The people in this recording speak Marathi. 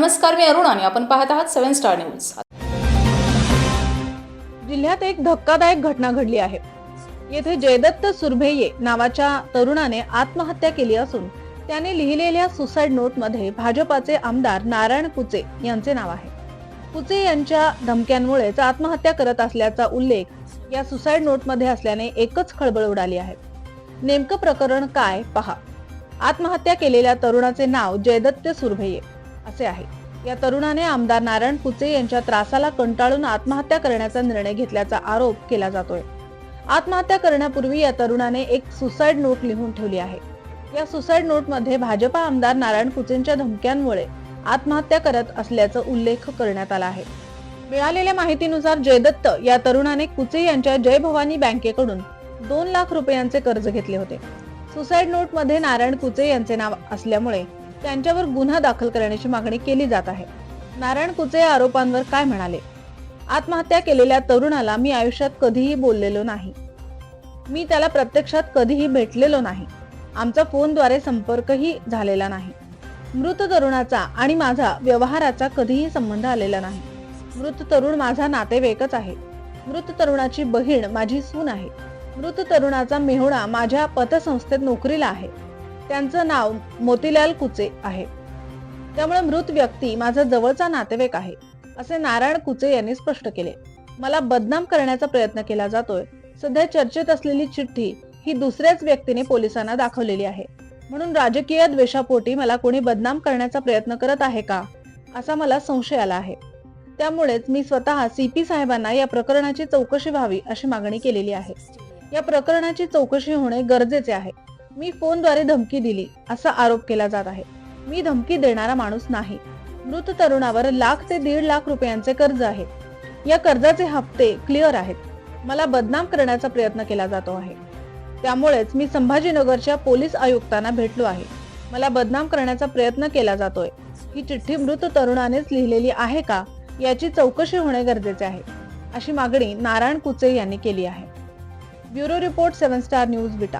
नमस्कार मी अरुण आणि आपण पाहत आहात सेव्हन स्टार न्यूज. जिल्ह्यात एक धक्कादायक घटना घडली आहे. येथे जयदत्त सुरभेये नावाच्या तरुणाने आत्महत्या केली असून त्याने लिहिलेल्या सुसाईड नोटमध्ये भाजपाचे आमदार नारायण कुचे यांचे नाव आहे. कुचे यांच्या धमक्यांमुळेच आत्महत्या करत असल्याचा उल्लेख या सुसाईड नोटमध्ये असल्याने एकच खळबळ उडाली आहे. नेमकं प्रकरण काय? पहा. आत्महत्या केलेल्या तरुणाचे नाव जयदत्त सुरभेये. असे आहे. या तरुणाने आमदार नारायण कुचे यांच्या त्रासाला कंटाळून आत्महत्या करण्याचा निर्णय घेतल्याचा आरोप केला जातोय. आत्महत्या करण्यापूर्वी या तरुणाने एक सुसाईड नोट लिहून ठेवली आहे. या सुसाईड नोटमध्ये भाजपा आमदार नारायण कुचेंच्या धमक्यांमुळे आत्महत्या करत असल्याचा उल्लेख करण्यात आला आहे. मिळालेल्या माहितीनुसार जयदत्त या तरुणाने कुचे यांच्या जय भवानी बँकेकडून दोन लाख रुपयांचे कर्ज घेतले होते. सुसाईड नोटमध्ये नारायण कुचे यांचे नाव असल्यामुळे त्यांच्यावर गुन्हा दाखल करण्याची मागणी केली जात आहे. नारायण कुचे या आरोपांवर काय म्हणाले? आत्महत्या केलेल्या तरुणाला मी आयुष्यात कधीही बोललेलो नाही. मी त्याला प्रत्यक्षात कधीही भेटलेलो नाही. आमचा फोनद्वारे संपर्कही झालेला नाही. मृत तरुणाचा आणि माझा व्यवहाराचा कधीही संबंध आलेला नाही. मृत तरुण माझा नातेवाईकच आहे. मृत तरुणाची बहीण माझी सून आहे. मृत तरुणाचा मेहुणा माझ्या पतसंस्थेत नोकरीला आहे. त्यांचं नाव मोतीलाल कुचे आहे. त्यामुळे मृत व्यक्ती माझा जवळचा नातेवाईक आहे असे नारायण कुचे यांनी स्पष्ट केले. मला बदनाम करण्याचा प्रयत्न केला जातोय. सध्या चर्चेत असलेली चिठ्ठी ही दुसऱ्याच व्यक्तीने पोलिसांना दाखवलेली आहे. म्हणून राजकीय द्वेषापोटी मला कोणी बदनाम करण्याचा प्रयत्न करत आहे का असा मला संशय आला आहे. त्यामुळेच मी स्वतः सीपी साहेबांना या प्रकरणाची चौकशी व्हावी अशी मागणी केलेली आहे. या प्रकरणाची चौकशी होणे गरजेचे आहे. मी फोनद्वारे धमकी दिली असा आरोप केला जात आहे. मी धमकी देणारा माणूस नाही. मृत तरुणावर लाख ते दीड लाख रुपयांचे कर्ज आहे. या कर्जाचे हप्ते क्लिअर आहेत. मला बदनाम करण्याचा प्रयत्न केला जातो आहे. त्यामुळेच मी संभाजीनगरच्या पोलीस आयुक्तांना भेटलो आहे. मला बदनाम करण्याचा प्रयत्न केला जातोय. ही चिठ्ठी मृत तरुणानेच लिहिलेली आहे का याची चौकशी होणे गरजेचे आहे अशी मागणी नारायण कुचे यांनी केली आहे. Bureau report seven star news बिटा